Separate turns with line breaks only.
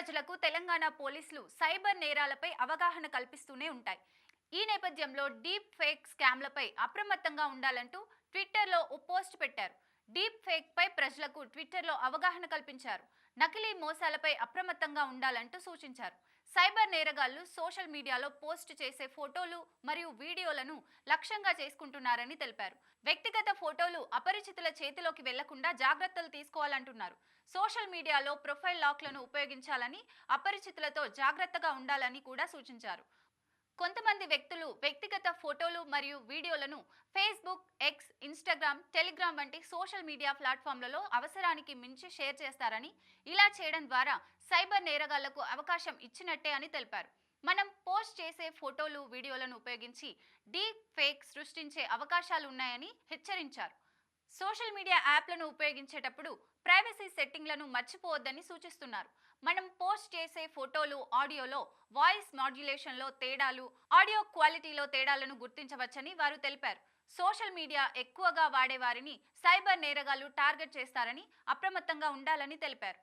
ప్రజలకు తెలంగాణ పోలీసులు సైబర్ నేరాలపై అవగాహన కల్పిస్తూనే ఉంటాయి. ఈ నేపథ్యంలో డీప్ ఫేక్ స్కామ్లపై అప్రమత్తంగా ఉండాలంటూ ట్విట్టర్లో ఓ పోస్ట్ పెట్టారు. డీప్ ఫేక్ పై ప్రజలకు ట్విట్టర్లో అవగాహన కల్పించారు. నకిలీ మోసాలపై అప్రమత్తంగా ఉండాలంటూ సూచించారు. సైబర్ నేరగాళ్ళు సోషల్ మీడియాలో పోస్ట్ చేసే ఫోటోలు మరియు వీడియోలను లక్ష్యంగా చేసుకుంటున్నారని తెలిపారు. వ్యక్తిగత ఫోటోలు అపరిచితుల చేతిలోకి వెళ్ళకుండా జాగ్రత్తలు తీసుకోవాలంటున్నారు. సోషల్ మీడియాలో ప్రొఫైల్ లాక్లను ఉపయోగించాలని అపరిచితులతో జాగ్రత్తగా ఉండాలని కూడా సూచించారు. కొంతమంది వ్యక్తులు వ్యక్తిగత ఫోటోలు మరియు వీడియోలను ఫేస్బుక్ ఎక్స్ ఇన్స్టాగ్రామ్ టెలిగ్రామ్ వంటి సోషల్ మీడియా ప్లాట్ఫామ్లలో అవసరానికి మించి షేర్ చేస్తారని ఇలా చేయడం ద్వారా సైబర్ నేరగాళ్ళకు అవకాశం ఇచ్చినట్టే అని తెలిపారు. మనం పోస్ట్ చేసే ఫోటోలు వీడియోలను ఉపయోగించి డీప్ ఫేక్ సృష్టించే అవకాశాలు ఉన్నాయని హెచ్చరించారు. సోషల్ మీడియా యాప్లను ఉపయోగించేటప్పుడు ప్రైవసీ సెట్టింగ్లను మర్చిపోవద్దని సూచిస్తున్నారు. మనం పోస్ట్ చేసే ఫోటోలు ఆడియోలో వాయిస్ మాడ్యులేషన్లో తేడాలు ఆడియో క్వాలిటీలో తేడాలను గుర్తించవచ్చని వారు తెలిపారు. సోషల్ మీడియా ఎక్కువగా వాడే వారిని సైబర్ నేరగాళ్ళు టార్గెట్ చేస్తారని అప్రమత్తంగా ఉండాలని తెలిపారు.